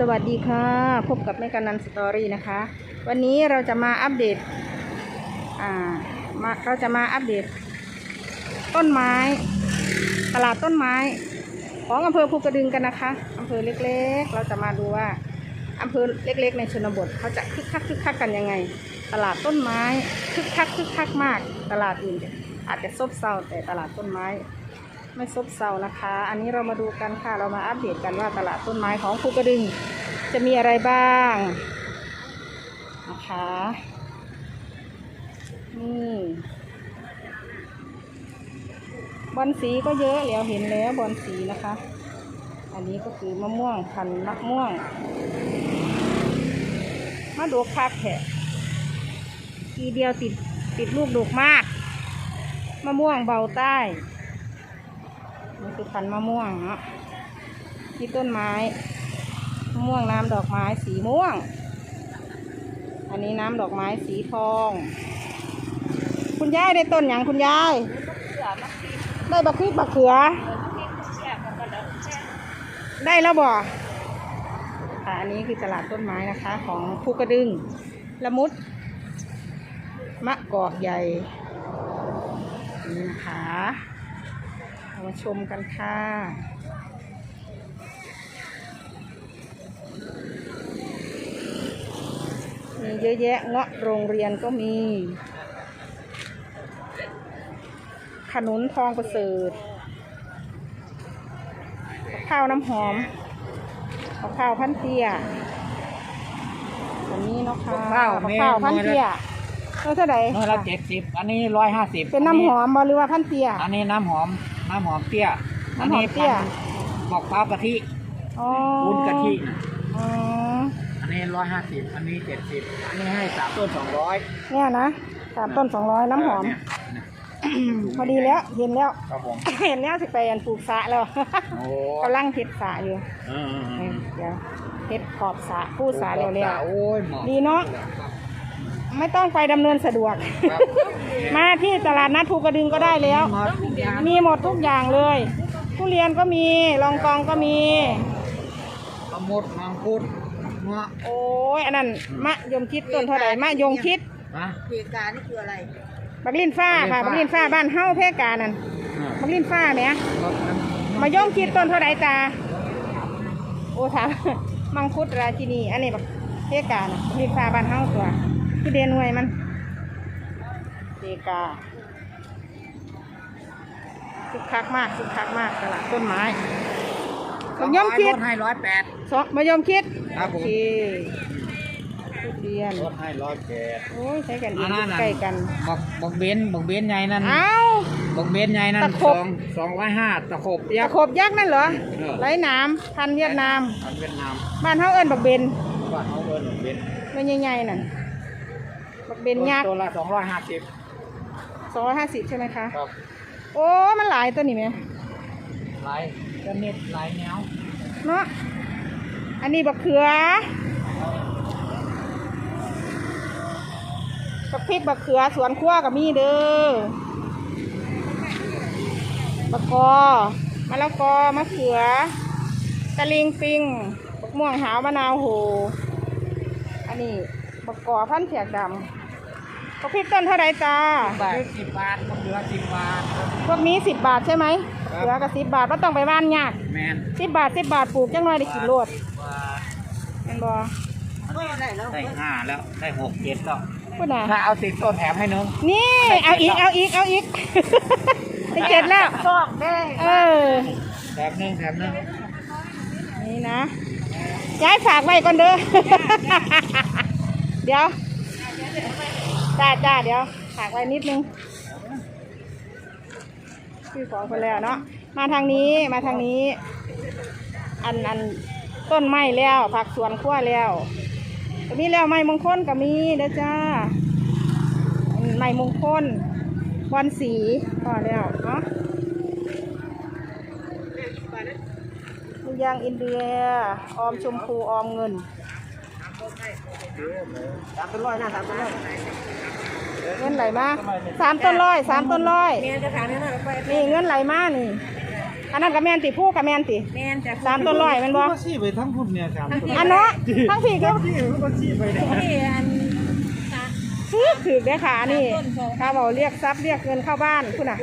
สวัสดีค่ะ พบกับแม่กันันสตอรี่นะคะ วันนี้เราจะมาอัปเดตอ่ามาเราจะมาอัปเดต ต้นไม้ ตลาดต้นไม้ ของอำเภอภูกระดึงกันนะคะอำเภอเล็กๆ เราจะมาดูว่าอำเภอเล็ก ๆ ในชนบทเขาจะคึกคักคึกคักกันยังไง ตลาดต้นไม้คึกคักคึกคักมาก ตลาดอื่นอาจจะซบเซาแต่ตลาดต้นไม้ ไม่ซบเซานะคะ อันนี้เรามาดูกันค่ะ เรามาอัปเดตกันว่าตลาดต้นไม้ของภูกระดึง จะมีอะไรบ้างนะคะนี่บอนสีก็เยอะแล้วเห็นแล้วบอนสีนะคะ อันนี้ก็คือมะม่วงพันมะม่วงมาดูคักแค่ทีเดียวติดติดลูกดกมาก มะม่วงเบาใต้ นี่คือพันธุ์มะม่วงเนาะนี่ต้นไม้มะม่วงน้ำดอกไม้สีม่วง อันนี้น้ำดอกไม้สีทอง คุณยายได้ต้นอย่างคุณยาย ได้บักพริกบักเขือ ได้แล้วบ่ค่ะอันนี้คือตลาดต้นไม้นะคะ ของภูกระดึงละมุด มะกอกใหญ่นี่นะคะ มาชมกันค่ะมีเยอะแยะเงาะโรงเรียนก็มี ขนุนทองประเสริฐข้าวน้ำหอมข้าวพันเตี้ยอันนี้เนาะค่ะข้าวแม่ข้าวพันเตี้ยเออเท่าไหร่เมื่อละเจ็ดสิบอันนี้ร้อยห้าสิบเป็นน้ำหอมบหรือว่าพันเตี้ย อันนี้น้ำหอม น้ำหอมเตี้ยอันน้ำหอนี้มเตี้ย พันบอกข้าวกะทิอ๋อวุ้นกะทิ อ๋ออันนี้ร้อยห้าสิบอันนี้เจ็ดสิบอันนี้ให้สามต้นสองร้อยเนี่ยนะสามต้นสองร้อยน้ำหอมพอดีแล้วเห็นแล้ว ครับผม เห็นแล้วสิไปอันปลูกสระแล้วโอ้กำลังเฮ็ดสระอยู่เออเออเดี๋ยวเฮ็ดขอบสระผู้สระเร็ว โอ้ยเหมาะดีเนาะๆ ไม่ต้องไปดำเนินสะดวกครับมาที่ตลาดนัดภูกระดึงก็ได้แล้วหมดทุกอย่างมีหมดทุกอย่างเลย ทุเรียนก็มีรองกองก็มีมะมุดมังคุดเงาะโอ้ยอันนั้นมะยมชิดต้นเท่าไหร่มะยงชิดฮะเพกานี่คืออะไรบักลินฟ้าค่ะบับักกลิ้ลินนฟ้าฟ้าบ้านเฮ้าเพกานั่นอ่าบักลินฟ้าไหมครับมายงชิดต้นเท่าไหร่ตาโอ้ถามมังคุดราชินีอันนี้บักเพกาน่ะบักลินฟ้าบ้านเฮ้าตัว คือเดนหน่วยมันเพกาคึกคักมากคึกคักมากตลาดต้นไม้มายงชิดลดให้ร้อยแปดสองมายมคิดครับผมโอเคทุเรียนลดให้ร้อยแปดโอ้ยใช้กันเออังนนั้นน่ะใกล้กันบอกบอกเบนบอกเบนใหญ่นั่นเอ้าบอกเบนใหญ่นั่นตะขสบองสองร้อยห้าตะขบตะขบยักษ์นั่นเหรอเออไรหน้ำพันธุ์เวียดนามอันเวียดนามบ้านเฮาเอิ้นบักเบนบ้านเขาเอิ้นบอกเบนมันใหญ่ๆนั่นบัก เบนยักษ์ตัวละสองร้อยห้าสิบสองร้อยห้าสิบใช่ไหมคะ ครับโอ้ มันหลายตัวนี่ไหมลายกระเน็ดลายแนวเนาะอันนี้บักเขือบักพริกบักเขือสวนครัวกับมีเด้อบักกอมะละกอมะเขือตะลิงปิงบักม่วงหาวมะนาวโหอันนี้บักกอพันธุ์เสียกดำ บักพริกต้นเท่าไรจ้าบาทสิบบาทมะเขือสิบบาท พวกนี้สิบบาทใช่ไหมครับเขือกับสิบบาทก็ต้องไปบ้านยากแมนสิบบาทสิบบาทปลูกจังน้อยได้กินโลดว่าแม่นบอได้แล้วได้ห้าแล้วได้หกเจ็ดแล้วพูดนะถ้าเอาสิบต้นแถมให้นึงนี่เอาอีกเอาอีกเอาอีก ได้เจ็ดแล้วชอบได้ เออ แถมหนึ่งแถมหนึ่งนี่นะย้ายฝากไว้ก่อนเด้อ เดี๋ยว จ้าจ้าเดี๋ยวฝากไว้นิดนึงคือของคนแล้วเนาะมาทางนี้มาทางนี้ อันอันต้นไม้แล้วผักสวนครัวแล้วก็มีแล้วไม้มงคลก็มีเด้อจ้าไม้มงคลบอนสีพอแล้วเนาะมียางอินเดียออมชมพูออมเงิน สามต้นร้อยนะสามต้นร้อยเงินไหลมาสามต้นร้อยสามต้นร้อยเมียจะถามนี่นะไปนี่เงินไหลมานี่ขอันนั้นกับแมนติผู้กับแมนติแม่นจ้ะสามต้นร้อยแมันบ่ก็ชี้ไปทั้งพุ่นเนี่ยสามต้นอันเนาะทั้งพี่ก็ที่ก็ชี้ไปเนี่ยนี่อันซื้อถือได้อค่ะอันนี่ถ้าบอกเรียกทรัพย์เรียกเงินเข้าบ้านคุณน่ะ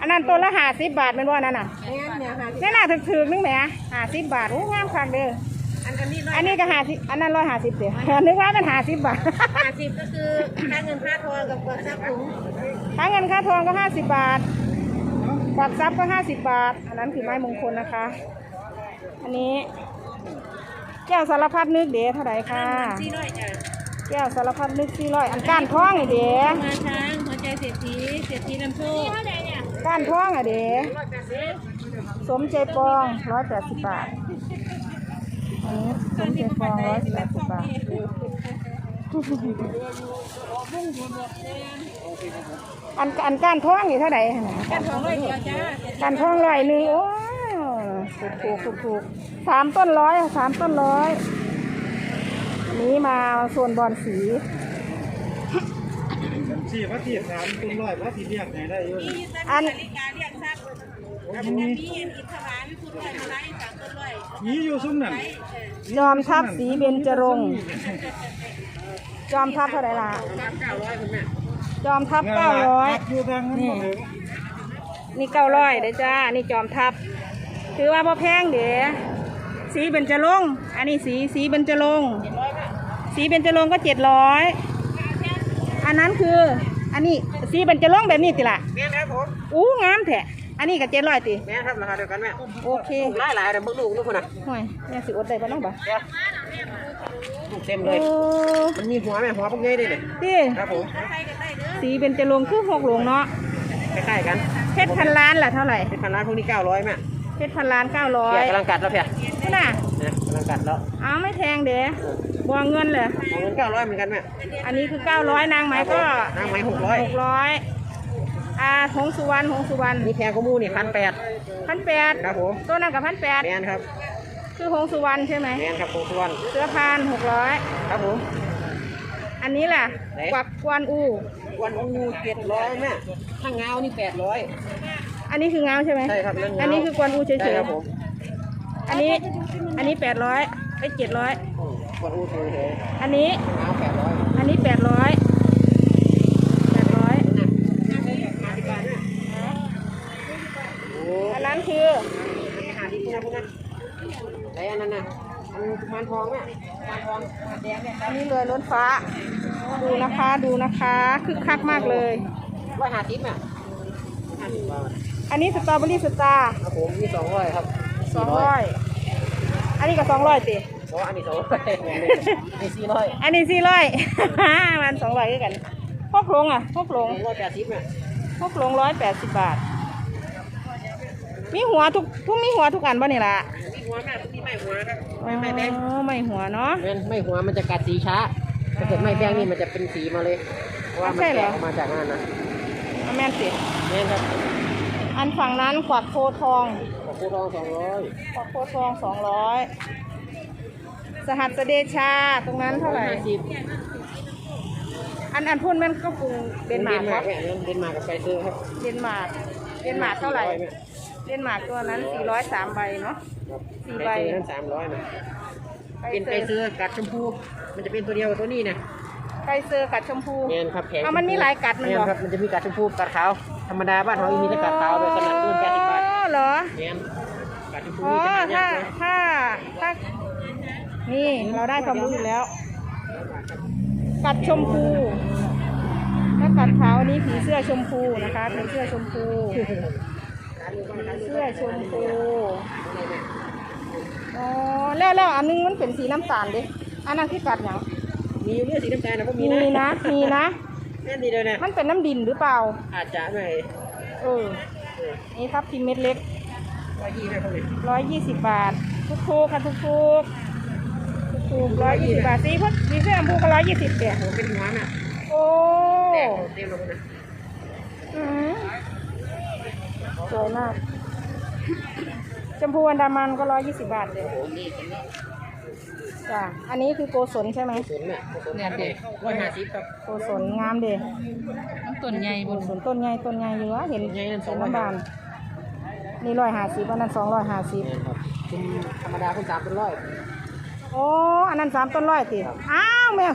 อันนั้นต้นละห้าสิบบาทแมันบ่นั่นน่ะแม่นเนี่ยค่ะ นี่น่าถึกๆนึงแหมห้าสิบบาทโอ้งามคักเด้ออัน กันนี่ร้อยอันนี้ก็ห้าสิบอันนั้นร้อยห้าสิบเด้อนึกว่าเป็นห้าสิบบาทห้าสิบก็คือค่าเงินค่าทองกับกดซับถุงค่าเงินค่าทองก็ห้าสิบบาทกวักทรัพย์ก็ห้าสิบบาท อันนั้นคือไม้มงคลนะคะ อันนี้ แก้วสารพัดนึกเด๋เท่าไหร่ค่ะ สี่ร้อยจ้ะแก้วสารพัดนึกสี่ร้อยอันก้านท้องไอเด๋มาช้างหัวใจเศรษฐีเศรษฐีลำโชคเท่าไหร่เนี่ยก้านท้องอะเด๋ร้อยแปดสิบสมใจปองร้อยแปดสิบบาทอั นนี้สมใจปองร้อยแปดสิบบาทอันอันก้านท้องนี่เท่าไหร่หั่นน่ะกันทองร้อยเดียวจ้าก้านท้องร้อยหนึ่งโอ้ถูกถูกถูกถูกสามต้นร้อยสามต้นร้อยอันนี้มาส่วนบอลสีชี้พระที่สามต้นร้อยพระที่เรียกไหนได้เยอะอันนาฬิกาเรียกทรัพย์กับ มีเอ็นอิทธวานพุทธไทยมาไล่สามต้นร้อยนี่อยู่ซุ้มนั่นจอมทัพสีเบญจรงค์จอมทัพเท่าไหร่ล่ะเก้าร้อยคุณแม่จอมทัพเก้าร้อยอยู่ทางนั้นบ่ถึงนี่เก้าร้อยเด้อจ้า นี่จอมทัพ ถือว่าพอแพงเด้สีเบญจรงค์อันนี้สีสีเบญจรงค์สีเบญจรงค์ก็เจ็ดร้อยอันนั้นคือ อันนี้สีเบญจรงค์แบบนี้ติล่ะแม่ครับผมอู้งามแท้ อันนี้ก็เจ็ดร้อยติแม่ครับราคาเดียวกันแม่โอเคหลายหลายเดี๋ยวมึงลูกลูกคนน่ะห่วยแม่สิอดได้ปะน้องบ่ลูกเต็มโอ้เลยมันมีหัวแม่หัวพวกนี้ด้วยเนี่ยติครับผมสีเบญจรงค์คือหกหลวงเนาะใกล้ๆกันเพชรพันล้านล่ะเท่าไหร่เป็นพันล้านพวกนี้เก้าร้อยแม่เพชรพันล้านเก้าร้อเพียยกำลังกัดแล้วเพียนี่น่ะนะกำลังกัดแล้วอ้าวไม่แพงเด้บวงเงินเลยของเงินเก้าร้อยเหมือนกันแม่อันนี้คือเก้าร้อยนางไหมก็น้ำไหมหกร้อยหกร้อย อ่าหงสุวรรณหงสุวรรณนี่แพงกว่าหมูนี่พันแปดพันแปดครับผมตัวนั้นกับพันแปดแมนครับคือหงสุวรรณใช่ไหมแมนครับผมส่วนเสื้อพานหกร้อยครับผมอันนี้แหละไหนกวักกวนอูวันอูเจ็ดร้อยแม่ถ้าเงานี่แปดร้อยอันนี้คือเงาใช่ไหมใช่ครับเรื่องเงาอันนี้คือกวนอูเฉใช่ยครับผมๆอันนี้อันนี้แปดร้อยไอ้เจ็ดร้อยอืมวันอูเฉยอันนี้ๆเงาแปดร้อยอันนี้แปดร้อยแปดร้อย โอ้ อันนั้นคือ หาดีนะพวกนั้นไหนอันนั้น น่ะอันมันทองแม่มันทองแดงเนี่ยอันนี้เลยล้นฟ้า ดูนะคะดูนะคะคึกคักมากเลยร้อยห้าสิบแม่ห้าสิบบาทอันนี้สตรอเบอรี่สตาร์ครับผมมีสองร้อยครับสองร้อยอันนี้ก็สองร้อยติเพราะอันนี้สองร้อยมีสี่ร้อยอันนี้สี่ร้อยมันสองร้อยกันพวกหลงอะพวกหลงร้อยแปดสิบแม่พวกหลงร้อยแปดสิบบาท มีหัวทุกทุกมีหัวทุกอันป่ะนี่ล่ะมี หัวแม่มีไม่หัวครับอ๋อไม่แบงไม่หัวเนาะเป็นไม่หัวมันจะกัดสีช้าถ้าเกิดไม่แบงนี่มันจะเป็นสีมาเลยเพราะว่ามันใช่เหรแกะอออกมาจากนั่นนะเอาแม่นสินี่ครับอันฝั่งนั้นขวักโพทองของคูทองสองร้อยขวักโพทองสองร้อยสหัสเดชาตรงนั้นเท่าไหร่สิบอันอันพุ่นแม่นก็กรุงเดนมาร์กครับแม่เดนมาร์กกับไกเซอร์ครับเดนมาร์กเดนมาร์กเท่าไหร่400แม่เดนมาร์กตัวนั้นสี่ร้อยสามใบเนาะ ครับสี่ไกใบเซอร์นั้นสามร้อยนะเป็นไกเซอร์กัดชมพู มันจะเป็นตัวเดียวกับตัวนี้นะไก่เซอร์กัดชมพูเนียนครับแข็งเอามันมีหลายกัดมันเหรอเยครับมันจะมีกัดชมพูกัดขาวธรรมดาบ้านเรามีแต่กัดขาวแบบขนาดต้นแปดสิบบาทอ๋อเหรอเนียนกัดชมพูอ๋อนี่จะหายาถ้ากเลยถ้า ถ้า นี่เราได้ความรู้อยู่แล้ว กัดชมพูถ้ากัดขาวอันนี้ผีเสื้อชมพูนะคะผีเสื้อชมพูผีเสื้อชมพู อ๋อแล้วแล้วอันนึงมันเป็นสีน้ำตาลดิอันนั้นที่กัดอย่างมีอยู่เรื่องสีน้ำตาลนะก็มีมีนะ นะมีนะแน่นดีเลยนะมันเป็นน้ำดินหรือเปล่า อาจจะหน่อยเออ นี่ครับพิมพ์เม็ดเล็ก ร้อยยี่ห้าเขาเลยร้อยยี่สิบบาท ทุกทูกค่ะทุกทูกทุกทูกร้อยยี่สิบบาทสีพวกสีเสื้อชมพูก็ร้อยยี่สิบเดียโอ้เป็นหัวน่ะโอ้แตกเต็มลงนะอืมสวยมาก ชมพูอันดามันก็ร้อยยี่สิบบาทเลยโอ้นี่เป็นจ้ะอันนี้คือโกศลใช่ไหมสนน่ะสนเนี่ยเด็กร้อยห้าสิบครับโกศลงามเด้น้ำต้นใหญ่โกศลต้นใหญ่ต้นใหญ่อยู่วะเห็นใหญ่นั่นสเห็องนร้อยน้ำบานนี่ร้อยห้าสิบอันนั้นสองร้อยห้าสิบครับคุณธรรมดาคุณสามเป็นร้อยโอ้อันนั้นสามต้นร้อยติอ้าวแม่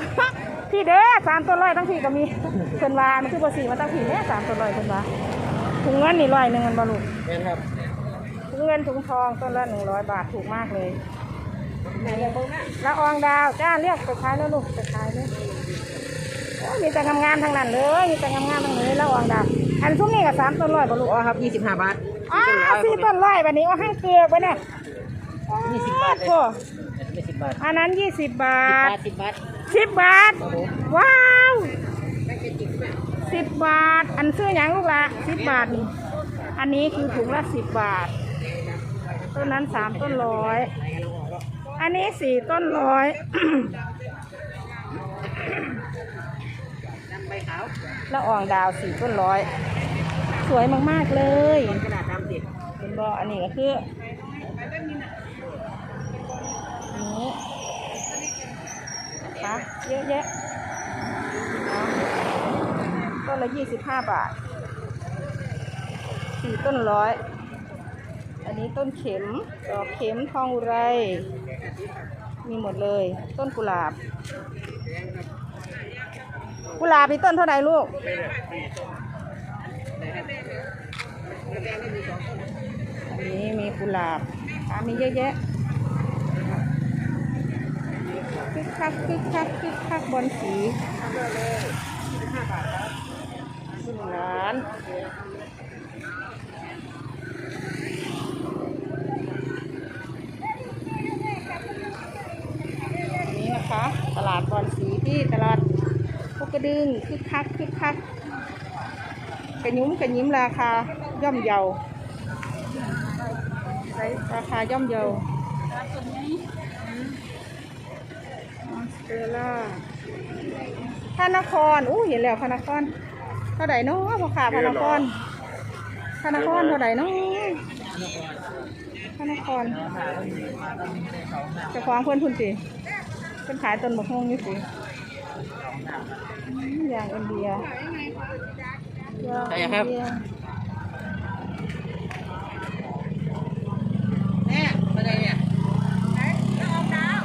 พี่เด้อสามต้นร้อยทั้งพี่ก็มีเพิ่นว่ามันคือบ่สีมาตั้งพี่แม่สามต้นร้อยเพิ่นว่าถุงเงินนี่ร้อยหนึ่งมันบ่ลูกแม่นครับ ถุงเงินถุงทองต้นละหนึ่งร้อยบาทถูกมากเลยละอองดาวจ้าเรียกไปขายแล้วลูกไปขายเลยโอ้มีแต่งามๆทั้งนั้นเลยมีแต่งามๆทั้งนั้นเลยละอองดาวอันซุ้มนี่กับสามต้นร้อยบ่ลูกอ๋อครับยี่สิบห้าบาทอ้าวสี่ต้นร้อยบัดนี้เอาให้เกลือกไปเนี่ยยี่สิบบาทเลยโอ้ไม่สิบบาทอันนั้นยี่สิบบาสิบบาททสิบบาทสิบบาท ว้าวสิบบาท อันซื้อหยังลูกละสิบบาทนี่อันนี้คือถุงละสิบบาท ต้นนั้นสามต้นร้อย อันนี้สี่ต้นร้อยใบขาวละอ่องดาวสี่ต้นร้อย สวยมากๆเลยกระดาษดำติดเป็นบออันนี้ก็คือนี้นะคะเยอะแยะเอาต้นละยี่สิบห้าบาทสี่ต้นร้อย อันนี้ต้นเข็มดอกเข็มทองอุไร มีหมดเลย ต้นกุหลาบ กุหลาบนี่ต้นเท่าไหร่ลูก อันนี้มีกุหลาบอ่ามีเยอะแยะคึกคักคึกคักคึกคักบอลสีหนึ่งล้านนะคะ ตลาดบอลสีที่ตลาดพกกระ ดึงคึกคักคึกคักกระยุ้มกระยิ้มราคาย่อมเยาราคาย่อมเยาออสเตรล่าพระนครอู้เห็นแล้วพระนครเท่าไหร่เนาะพ่อขาพระนครพระนครเท่าไหร่เนาะพระนครเจะคว้าของเพื่อนคุณสิเพื่อนขายต้นบกฮวงนี่สิอืมอ ย่างอินเดียอย่างอินเดียเนี่ยไม่ได้เนี่ยละอองดาว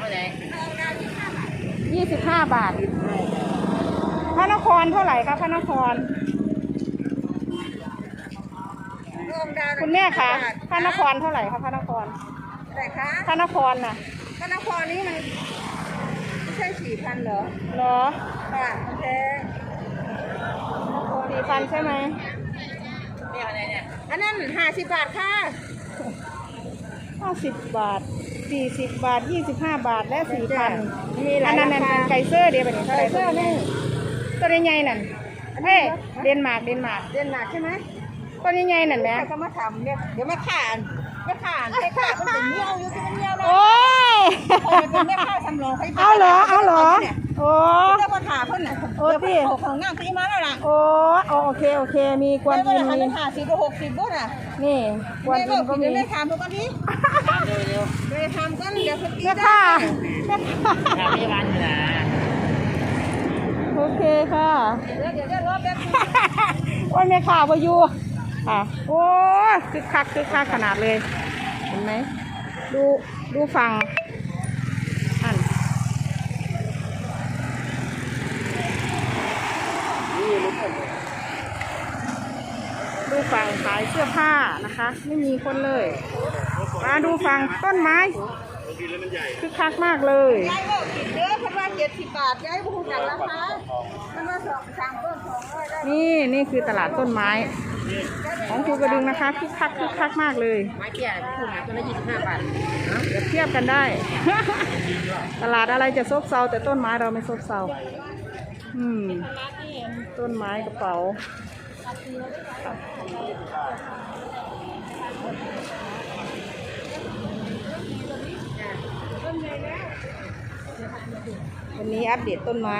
ไม่ได้ยี่สิบห้าบาท พระนครเท่าไหร่คะพระนคร คุณแม่คะพระนครเท่าไหร่คะพระนครไหนคะพระนครน่ะพระนครนี้มันไม่ ใช่สี่พันเหรอเหรอค่ะมันแพงสี่พันใช่ไหมเนี่ยอะไรเนี่ย อันนั้นห้าสิบบาทค่ะห้าสิบบาทสี่สิบบาทยี่สิบห้าบาทและสี่พันมีหอัลานยนั้นรานั่นคาไก่เซอร์เดียวไปนี่เท่าไหร่ไก่เซอร์นี่ตัวใหญ่ๆนั่นเฮ้ยเดนมาร์กเดนมาร์กเด่นหนักใช่ไหมตัวใหญ่ๆนั่นแหม่ใครก็มาทำเนี่ยเดี๋ยวไม่ขาดไม่ขาดไม่ขาดมันเป็นเงี้ยวอยู่ที่มันเงี้ยวนะโอ้ย เออเป็นแม่ข้าวสำรองให้เอาเหรอเอาเหรอ โอ้เจ้าปัญหาเพิ่นน่ะโอ้เดี๋ยวพี่เพิ่นของงามที่มาแล้วล่ะโอ้โอเคโอเค มีกวนไม่อิว่านจะมีทำห้าสิบหรือหกสิบบุญอะนี่กวนแม่อิบอนกก็เดี๋มียวแม่ทำทุกคนทีเร็วเร็วเดี๋ยวทำกันเดี๋ยวเพิ่นกินแม่ได้ค่ะแม่ค่ะทำพยาบาลอยู่นะโอเคค่ะเดี๋ยวเดี๋ยวเดี๋ยวรอแป๊บนึงโอ้ยแม่ข่าวมาอยู่ค่ะโอ้ยคึกคักคึกคักขนาดเลย เห็นไหมดูดูฝั่งอันดู ฝั่งขายเสื้อผ้านะคะ ไม่มีคนเลย มาดูฝั่งต้นไม้คึกคักมากเลยยายบอกกินเด้อเพิ่นว่าเจ็ดสิบบาทยายบ่ฮู้จักราคามันว่าสองสามต้นสองร้อยได้นี่นี่คือตลาดต้นไม้ ของภูกระดึงนะคะคึกคักคึกคักมากเลยไม้เตี้ยคุณหาตัวละยี่สิบห้าบาทเดี๋ยวเทียบกันได้ ตลาดอะไรจะซบเซาแต่ต้นไม้เราไม่ซบเซาอืมต้นไม้กระเป๋า วันนี้อัปเดตต้นไม้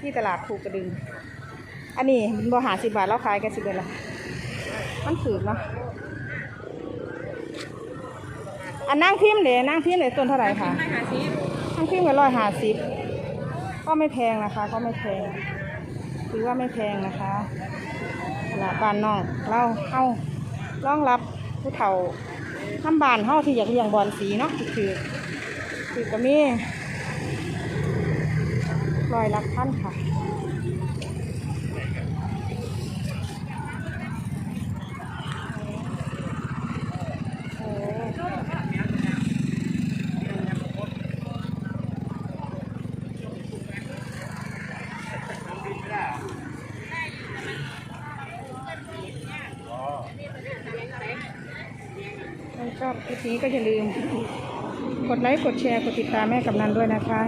ที่ตลาดภูกระดึง อันนี้มันบหาสิบบาทแล้วขายกันสิบเอ็ดละมันถือเนาะอันนั่งพิมพ์เลยนั่งพิมพ์เลยต้นเท่าไหร่คะนั่งพิมพ์กันร้อยหาสิบก็ไม่แพงนะคะ ก็ไม่แพง ถือว่าไม่แพงนะคะละบ้านนอกเราเข้ารองรับผู้เฒ่าน้ำบานเฮาที่อยากเลี้ยงบอลสีเนาะคือคือก็มีลอยลักท่านค่ะ โอ้ถ้าชอบค ลิปนี้ก็อย่าลืม กดไลค์ กดแชร์ กดติดตามแม่กำนันด้วยนะคะ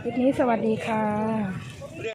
คลิปนี้สวัสดีค่ะ